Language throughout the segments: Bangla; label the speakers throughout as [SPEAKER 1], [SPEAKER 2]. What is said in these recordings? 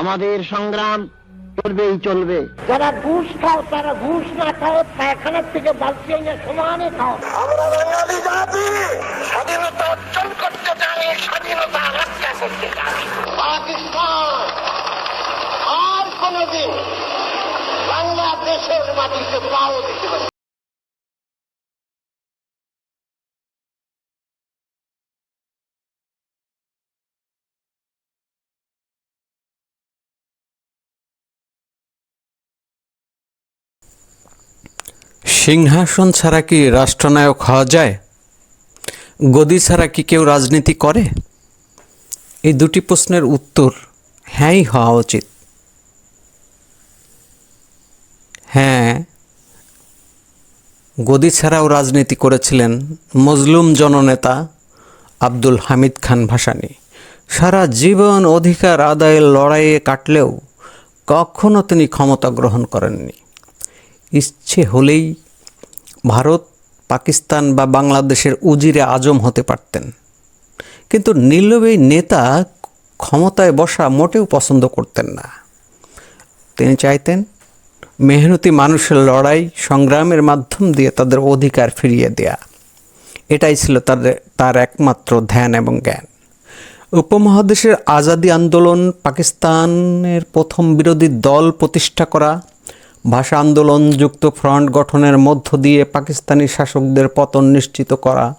[SPEAKER 1] আমাদের সংগ্রাম চলবেই চলবে।
[SPEAKER 2] যারা ঘুষ খাও তারা ঘুষ না খাও পায়খানার থেকে বালতি এনে সমানে খাও। আমরা বাঙালি জাতি স্বাধীনতা অর্জন করতে জানি স্বাধীনতা রক্ষা করতে জানি পাকিস্তান আর কোনদিন বাংলাদেশের মাটিতে পাও দিতে পারে
[SPEAKER 3] সিংহাসন ছাড়া কি রাষ্ট্রনায়ক হওয়া যায়? গদি ছাড়া কি কেউ রাজনীতি করে? এই দুটি প্রশ্নের উত্তর হ্যাঁই হওয়া উচিত। হ্যাঁ গদি ছাড়াও রাজনীতি করেছিলেন মজলুম জননেতা আব্দুল হামিদ খান ভাসানী। সারা জীবন অধিকার আদায়ের লড়াইয়ে কাটলেও কখনো তিনি ক্ষমতা গ্রহণ করেননি। ইচ্ছে হলেই ভারত, পাকিস্তান বা বাংলাদেশের উজিরে আজম হতে পারতেন। কিন্তু নীলবী নেতা ক্ষমতায় বসা মোটেও পছন্দ করতেন না। তিনি চাইতেন মেহনতি মানুষের লড়াই সংগ্রামের মাধ্যম দিয়ে তাদের অধিকার ফিরিয়ে দেয়া। এটাই ছিল তাদের, তার একমাত্র ধ্যান এবং জ্ঞান। উপমহাদেশের আজাদি আন্দোলন, পাকিস্তানের প্রথম বিরোধী দল প্রতিষ্ঠা করা ভাষা আন্দোলন যুক্ত ফ্রন্ট গঠনের মধ্য দিয়ে পাকিস্তানি শাসকদের পতন নিশ্চিত করা।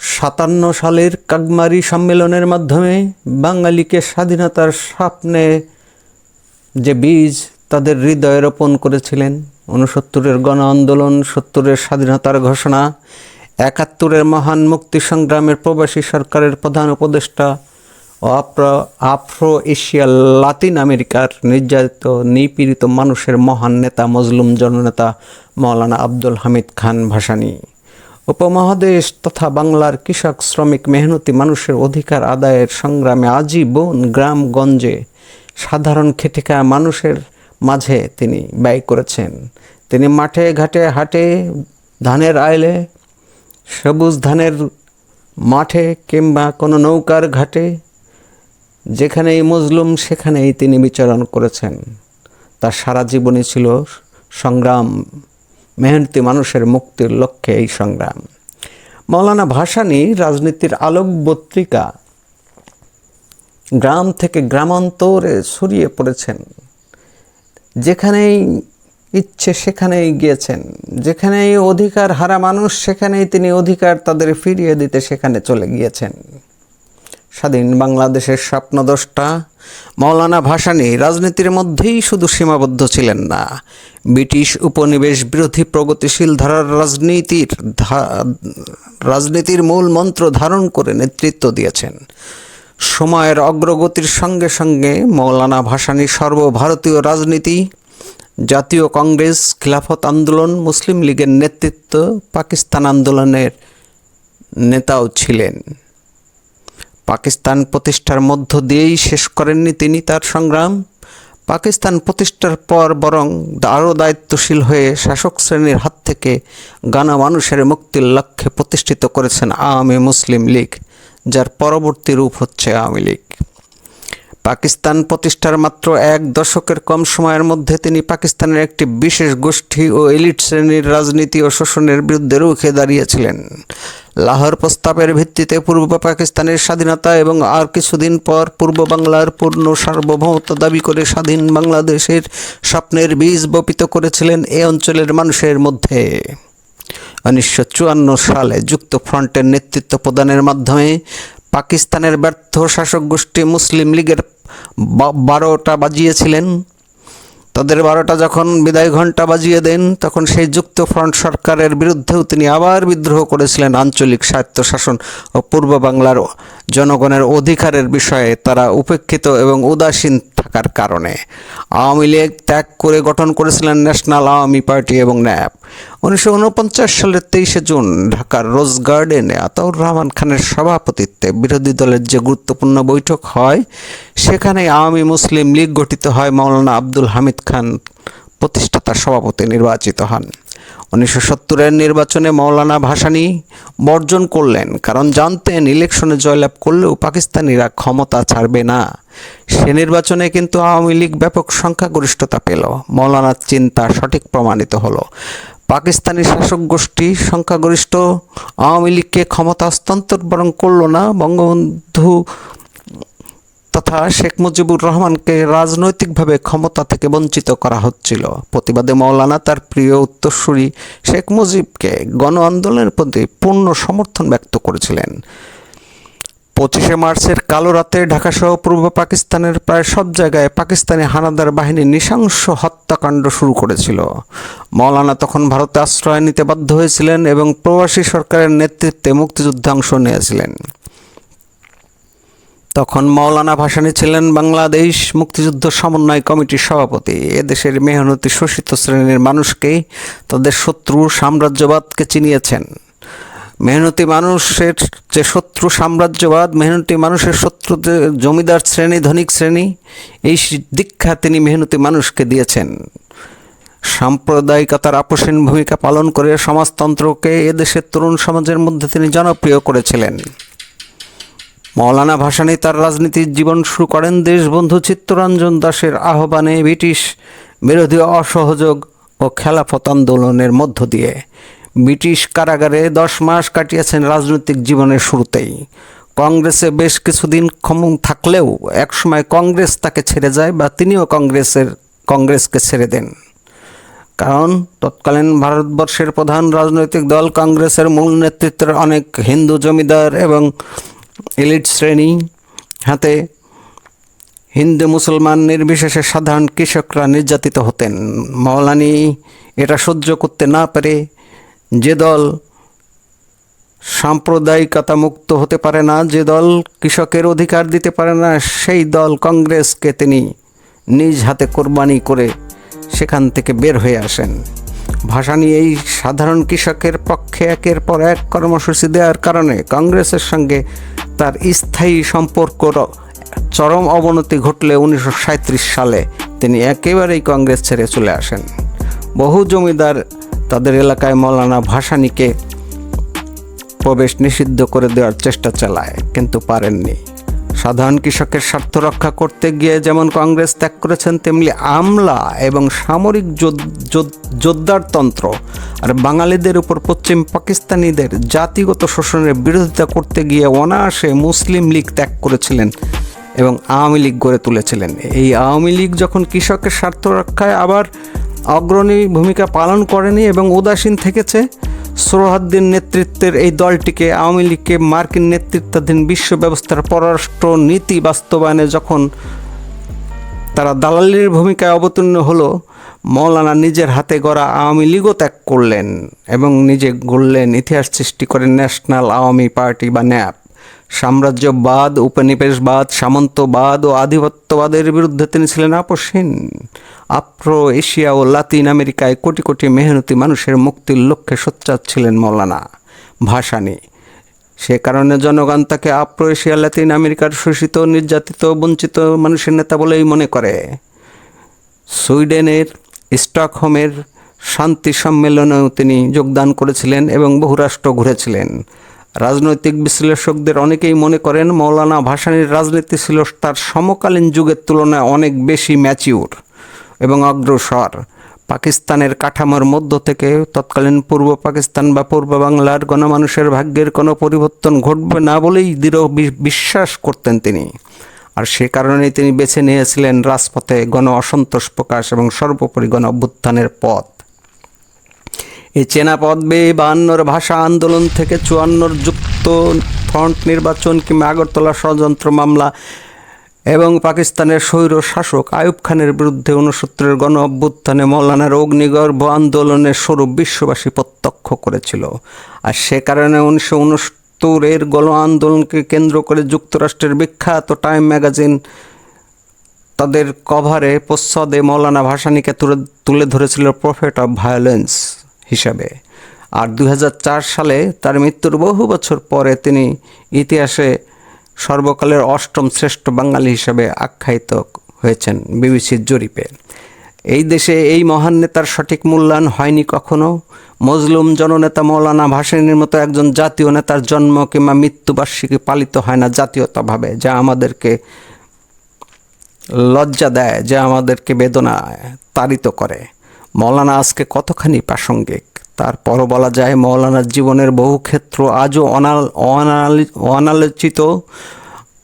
[SPEAKER 3] সাতান্ন সালের কাগমারি সম্মেলনের মাধ্যমে বাঙালিকে স্বাধীনতার স্বপ্নে যে বীজ তাদের হৃদয়ে রোপণ করেছিলেন। উনসত্তরের গণ আন্দোলন, সত্তরের স্বাধীনতার ঘোষণা, একাত্তরের মহান মুক্তি সংগ্রামের প্রবাসী সরকারের প্রধান উপদেষ্টা আফ্রো এশিয়া লাতিন আমেরিকার নির্যাতিত, নিপীড়িত মানুষের মহান নেতা, মজলুম জননেতা মৌলানা আব্দুল হামিদ খান ভাসানী। উপমহাদেশ তথা বাংলার কৃষক, শ্রমিক, মেহনতি মানুষের অধিকার আদায়ের সংগ্রামে আজীবন গ্রামগঞ্জে সাধারণ খেটে খাওয়া মানুষের মাঝে তিনি ব্যয় করেছেন। তিনি মাঠে, ঘাটে, হাটে, ধানের আইলে, সবুজ ধানের মাঠে কিংবা কোনো নৌকার ঘাটে যেখানেই মজলুম, সেখানেই তিনি বিচরণ করেছেন। তার সারা জীবনই ছিল সংগ্রাম, মেহনতি মানুষের মুক্তির লক্ষ্যে এই সংগ্রাম। মৌলানা ভাসানী রাজনীতির আলোক পত্রিকা গ্রাম থেকে গ্রামান্তরে ছড়িয়ে পড়েছেন। যেখানেই ইচ্ছে, সেখানেই গিয়েছেন। যেখানেই অধিকার হারা মানুষ, সেখানেই তিনি অধিকার তাদের ফিরিয়ে দিতে সেখানে চলে গিয়েছেন। স্বাধীন বাংলাদেশের স্বপ্নদষ্টা মৌলানা ভাসানী রাজনীতির মধ্যেই শুধু সীমাবদ্ধ ছিলেন না। ব্রিটিশ উপনিবেশ বিরোধী প্রগতিশীল ধারার রাজনীতির রাজনীতির মূল মন্ত্র ধারণ করে নেতৃত্ব দিয়েছেন। সময়ের অগ্রগতির সঙ্গে সঙ্গে মৌলানা ভাসানী সর্বভারতীয় রাজনীতি, জাতীয় কংগ্রেস, খিলাফত আন্দোলন, মুসলিম লীগের নেতৃত্ব, পাকিস্তান আন্দোলনের নেতাও ছিলেন। পাকিস্তান প্রতিষ্ঠার মধ্য দিয়েই শেষ করেননি তিনি তার সংগ্রাম। পাকিস্তান প্রতিষ্ঠার পর বরং আরও দায়িত্বশীল হয়ে শাসক শ্রেণির হাত থেকে গানা মানুষের মুক্তির লক্ষ্যে প্রতিষ্ঠিত করেছেন আওয়ামী মুসলিম লীগ, যার পরবর্তী রূপ হচ্ছে আওয়ামী লীগ। পাকিস্তান প্রতিষ্ঠার মাত্র এক দশকের কম সময়ের মধ্যে তিনি পাকিস্তানের একটি বিশেষ গোষ্ঠী ও এলিট শ্রেণির রাজনীতি ও শোষণের বিরুদ্ধে রুখে দাঁড়িয়েছিলেন। লাহোর প্রস্তাবের ভিত্তিতে পূর্ব পাকিস্তানের স্বাধীনতা এবং আর কিছুদিন পর পূর্ব বাংলার পূর্ণ সার্বভৌমত্ব দাবি করে স্বাধীন বাংলাদেশের স্বপ্নের বীজ বপিত করেছিলেন এ অঞ্চলের মানুষের মধ্যে। উনিশশো চুয়ান্ন সালে যুক্ত ফ্রন্টের নেতৃত্ব প্রদানের মাধ্যমে পাকিস্তানের ব্যর্থ শাসক গোষ্ঠী মুসলিম লীগের বারোটা বাজিয়েছিলেন। তাদের বারোটা যখন বিদায় ঘণ্টা বাজিয়ে দেন, তখন সেই যুক্ত ফ্রন্ট সরকারের বিরুদ্ধেও তিনি আবার বিদ্রোহ করেছিলেন আঞ্চলিক স্বায়ত্তশাসন ও পূর্ব বাংলার জনগণের অধিকারের বিষয়ে। তারা উপেক্ষিত এবং উদাসীন থাকার কারণে। আওয়ামী লীগ ত্যাগ করে গঠন করেছিলেন ন্যাশনাল আওয়ামী পার্টি এবং ন্যাপ উনিশশো উনপঞ্চাশ সালের তেইশে জুন ঢাকার রোজ গার্ডেনে আতাউর রহমান খানের সভাপতিত্বে বিরোধী দলের যে গুরুত্বপূর্ণ বৈঠক হয় সেখানে আওয়ামী মুসলিম লীগ গঠিত হয় মাওলানা আব্দুল হামিদ খান প্রতিষ্ঠাতা সভাপতি নির্বাচিত হন। উনিশশো সত্তরের নির্বাচনে মৌলানা ভাসানী বর্জন করলেন, কারণ জানতেন ইলেকশনে জয়লাভ করলেও পাকিস্তানিরা ক্ষমতা ছাড়বে না। সে নির্বাচনে কিন্তু আওয়ামী লীগ ব্যাপক সংখ্যাগরিষ্ঠতা পেল। মৌলানার চিন্তা সঠিক প্রমাণিত হলো। পাকিস্তানি শাসক গোষ্ঠী সংখ্যাগরিষ্ঠ আওয়ামী লীগকে ক্ষমতা হস্তান্তর বরং করল না, বঙ্গবন্ধু তথা শেখ মুজিবুর রহমানকে রাজনৈতিকভাবে ক্ষমতা থেকে বঞ্চিত করা হচ্ছিল। প্রতিবাদে মৌলানা তার প্রিয় উত্তরসূরি শেখ মুজিবকে গণ আন্দোলনের প্রতি পূর্ণ সমর্থন ব্যক্ত করেছিলেন। পঁচিশে মার্চের কালো রাতে ঢাকাসহ পূর্ব পাকিস্তানের প্রায় সব জায়গায় পাকিস্তানি হানাদার বাহিনী নৃশংস হত্যাকাণ্ড শুরু করেছিল। মৌলানা তখন ভারতে আশ্রয় নিতে বাধ্য হয়েছিলেন এবং প্রবাসী সরকারের নেতৃত্বে মুক্তিযুদ্ধে অংশ নিয়েছিলেন। তখন মৌলানা ভাসানী ছিলেন বাংলাদেশ মুক্তিযুদ্ধ সমন্বয় কমিটির সভাপতি। এদেশের মেহনতি শোষিত শ্রেণির মানুষকে তাদের শত্রু সাম্রাজ্যবাদকে চিনিয়েছেন। মেহনতি মানুষের যে শত্রু সাম্রাজ্যবাদ, মেহনতি মানুষের শত্রু জমিদার শ্রেণি ধনিক শ্রেণি, এই দীক্ষা তিনি মেহনতি মানুষকে দিয়েছেন। সাম্প্রদায়িকতার আপোষহীন ভূমিকা পালন করে সমাজতন্ত্রকে এদেশের তরুণ সমাজের মধ্যে তিনি জনপ্রিয় করেছিলেন। মৌলানা ভাসানী তার রাজনীতির জীবন শুরু করেন দেশবন্ধু চিত্তরঞ্জন দাসের আহ্বানে ব্রিটিশ বিরোধী অসহযোগ ও খেলাফত আন্দোলনের মধ্য দিয়ে। ব্রিটিশ কারাগারে দশ মাস কাটিয়েছেন রাজনৈতিক জীবনের শুরুতেই। কংগ্রেসে বেশ কিছুদিন ক্ষম থাকলেও একসময় কংগ্রেস তাকে ছেড়ে যায় বা তিনিও কংগ্রেসের, কংগ্রেসকে ছেড়ে দেন। কারণ তৎকালীন ভারতবর্ষের প্রধান রাজনৈতিক দল কংগ্রেসের মূল নেতৃত্বের অনেক হিন্দু জমিদার এবং এলিট শ্রেণি, হাতে হিন্দু মুসলমান নির্বিশেষে সাধারণ কৃষকরা নির্যাতিত হতেন। মৌলানি এটা সহ্য করতে না পেরে যে দল সাম্প্রদায়িকতা মুক্ত হতে পারে না, যে দল কৃষকের অধিকার দিতে পারে না, সেই দল কংগ্রেসকে তিনি নিজ হাতে কোরবানি করে সেখান থেকে বের হয়ে আসেন। ভাসানী এই সাধারণ কৃষকের পক্ষে একের পর এক কর্মসূচি দেওয়ার কারণে কংগ্রেসের সঙ্গে তার স্থায়ী সম্পর্ক চরম অবনতি ঘটলে উনিশশো সাঁইত্রিশ সালে তিনি একেবারেই কংগ্রেস ছেড়ে চলে আসেন। বহু জমিদার তাদের এলাকায় মৌলানা ভাসানীকে প্রবেশ নিষিদ্ধ করে দেওয়ার চেষ্টা চালায়, কিন্তু পারেননি। সাধারণ কৃষকের স্বার্থ রক্ষা করতে গিয়ে যেমন কংগ্রেস ত্যাগ করেছেন, তেমনি আমলা এবং সামরিক যোদ্ধ- যোদ্ধ- যোদ্ধারতন্ত্র আর বাঙালিদের উপর পশ্চিম পাকিস্তানিদের জাতিগত শোষণের বিরোধিতা করতে গিয়ে অনায়াসে মুসলিম লীগ ত্যাগ করেছিলেন এবং আওয়ামী লীগ গড়ে তুলেছিলেন। এই আওয়ামী লীগ যখন কৃষকের স্বার্থ রক্ষায় আবার অগ্রণী ভূমিকা পালন করেনি এবং উদাসীন থেকেছে সোহরাদ্দিন নেতৃত্বের এই দলটিকে আওয়ামী লীগকে মার্কিন নেতৃত্বাধীন বিশ্ব ব্যবস্থার পররাষ্ট্র নীতি বাস্তবায়নে যখন তারা দালালির ভূমিকায় অবতীর্ণ হলো মৌলানা নিজের হাতে গড়া আওয়ামী লীগও ত্যাগ করলেন এবং নিজে গড়লেন ইতিহাস সৃষ্টি করেন ন্যাশনাল আওয়ামী পার্টি বা ন্যাপ। সাম্রাজ্যবাদ, উপনিবেশবাদ, সামন্তবাদ ও আধিপত্যবাদের বিরুদ্ধে তিনি ছিলেন আপোষহীন। আফ্রো, এশিয়া ও লাতিন আমেরিকায় কোটি কোটি মেহনতি মানুষের মুক্তির লক্ষ্যে সোচ্চার ছিলেন মৌলানা ভাসানী। সে কারণে জনগণ তাকে আফ্রো, এশিয়া, লাতিন আমেরিকার শোষিত, নির্যাতিত, বঞ্চিত মানুষের নেতা বলেই মনে করে। সুইডেনের স্টকহোমের শান্তি সম্মেলনেও তিনি যোগদান করেছিলেন এবং বহু রাষ্ট্র ঘুরেছিলেন। রাজনৈতিক বিশ্লেষকদের অনেকেই মনে করেন মৌলানা ভাসানীর রাজনীতি ছিল তার সমকালীন যুগের তুলনায় অনেক বেশি ম্যাচিউর এবং অগ্রসর। পাকিস্তানের কাঠামোর মধ্য থেকে তৎকালীন পূর্ব পাকিস্তান বা পূর্ব বাংলার গণমানুষের ভাগ্যের কোনো পরিবর্তন ঘটবে না বলেই দৃঢ় বিশ্বাস করতেন তিনি। আর সে কারণেই তিনি বেছে নিয়েছিলেন রাজপথে গণ অসন্তোষ প্রকাশ এবং সর্বোপরি গণ অভ্যুত্থানের পথ। এই চেনা পদবে বেয়ে বায়ান্নর ভাষা আন্দোলন থেকে চুয়ান্নর যুক্ত ফ্রন্ট নির্বাচন কিংবা আগরতলা ষড়যন্ত্র মামলা এবং পাকিস্তানের স্বৈর শাসক আয়ুব খানের বিরুদ্ধে উনসত্তরের গণ অভ্যুত্থানে মৌলানার অগ্নিগর্ভ আন্দোলনের স্বরূপ বিশ্ববাসী প্রত্যক্ষ করেছিল। আর সে কারণে উনিশশো উনসত্তরের গণ আন্দোলনকে কেন্দ্র করে যুক্তরাষ্ট্রের বিখ্যাত টাইম ম্যাগাজিন তাদের কভারে প্রচ্ছদে মৌলানা ভাসানীকে তুলে তুলে ধরেছিল প্রফেট অফ ভায়োলেন্স। হিসাবে। আর দু হাজার চার সালে তার মৃত্যুর বহু বছর পরে তিনি ইতিহাসে সর্বকালের অষ্টম শ্রেষ্ঠ বাঙালি হিসাবে আখ্যায়িত হয়েছেন বিবিসির জরিপে। এই দেশে এই মহান নেতার সঠিক মূল্যায়ন হয়নি কখনো। মজলুম জননেতা মৌলানা ভাসানীর মতো একজন জাতীয় নেতার জন্ম কিংবা মৃত্যুবার্ষিকী পালিত হয় না জাতীয়তাভাবে, যা আমাদেরকে লজ্জা দেয়, যা আমাদেরকে বেদনা তাড়িত করে। মৌলানা আজকে কতখানি প্রাসঙ্গিক? তারপরও বলা যায়, মৌলানার জীবনের বহু ক্ষেত্র আজও অনাল, অনালোচিত,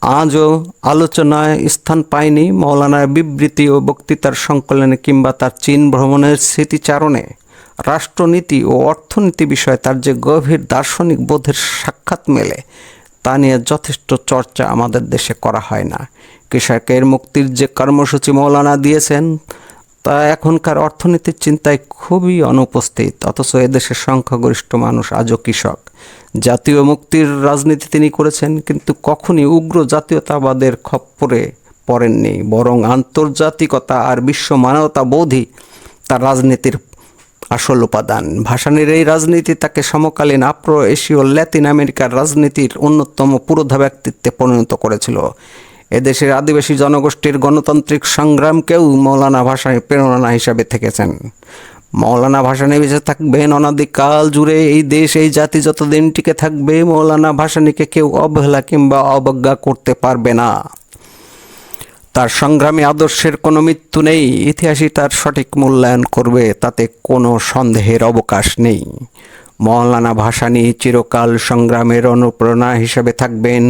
[SPEAKER 3] আজও আলোচনায় স্থান পায়নি মৌলানার বিবৃতি ও বক্তৃতার সংকলনে কিংবা তার চীন ভ্রমণের স্মৃতিচারণে। রাষ্ট্রনীতি ও অর্থনীতি বিষয়ে তার যে গভীর দার্শনিক বোধের সাক্ষাৎ মেলে, তা নিয়ে যথেষ্ট চর্চা আমাদের দেশে করা হয় না। কৃষকের মুক্তির যে কর্মসূচি মৌলানা দিয়েছেন তা এখনকার অর্থনীতির চিন্তায় খুবই অনুপস্থিত, অথচ এদেশের সংখ্যাগরিষ্ঠ মানুষ আজও কৃষক। জাতীয় মুক্তির রাজনীতি তিনি করেছেন, কিন্তু কখনই উগ্র জাতীয়তাবাদের খপ্পরে পড়েননি, বরং আন্তর্জাতিকতা আর বিশ্ব মানবতাবোধই তার রাজনীতির আসল উপাদান। ভাসানির এই রাজনীতি তাকে সমকালীন আপ্রো এশীয় ল্যাতিন আমেরিকার রাজনীতির অন্যতম পুরোধা ব্যক্তিত্বে পরিণত করেছিল। এদেশের আদিবাসী জনগোষ্ঠীর গণতান্ত্রিক সংগ্রামকেও মৌলানা ভাষায় প্রেরণা হিসাবে থেকেছেন। মৌলানা ভাসানী বেঁচে থাকবেন অনাদিকাল জুড়ে এই দেশ, এই জাতি যতদিন টিকে থাকবে, মৌলানা ভাসানীকে কেউ অবহেলা কিংবা অবজ্ঞা করতে পারবে না। তার সংগ্রামী আদর্শের কোনো মৃত্যু নেই, ইতিহাসই তার সঠিক মূল্যায়ন করবে, তাতে কোনো সন্দেহের অবকাশ নেই। মৌলানা ভাসানী চিরকাল সংগ্রামের অনুপ্রেরণা হিসেবে থাকবেন।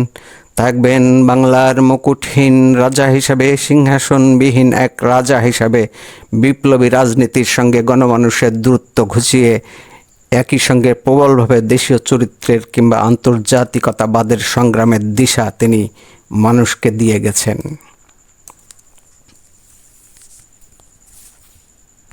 [SPEAKER 3] থাকবেন বাংলার মুকুটহীন রাজা হিসাবে, সিংহাসনবিহীন এক রাজা হিসাবে। বিপ্লবী রাজনীতির সঙ্গে গণমানুষের দূরত্ব ঘুচিয়ে একই সঙ্গে প্রবলভাবে দেশীয় চরিত্রের কিংবা আন্তর্জাতিকতাবাদের সংগ্রামের দিশা তিনি মানুষকে দিয়ে গেছেন।